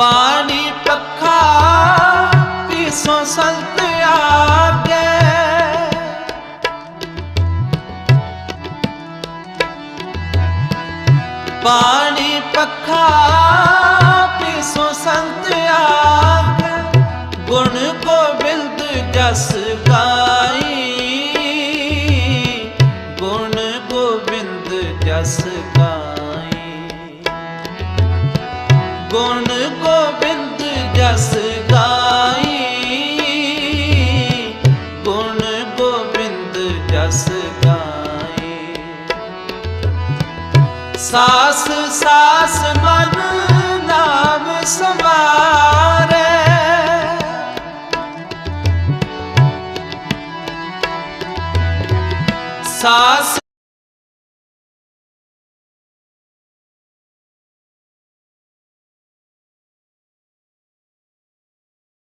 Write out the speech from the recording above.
ਪਾਣੀ ਪੱਖਾ ਪੀਸੋ ਸੰਤ ਆਗੇ ਪਾਣੀ ਪੱਖਾ ਪੀਸੋ ਸੰਤ ਆਗੇ ਗੁਣ ਗੋਬਿੰਦ ਜਸ ਗਾਈ। ਗੁਣ ਗੋਬਿੰਦ ਜਸ ਗਾਈ। ਗੁਣ ਗੋਬਿੰਦ ਜਸ ਗਾਈ। ਗੁਣ ਗੋਬਿੰਦ ਜਸ ਗਾਈ। ਸਾਸ ਸਾਸ ਮਨ ਨਾਮ ਸਮਾਰੇ।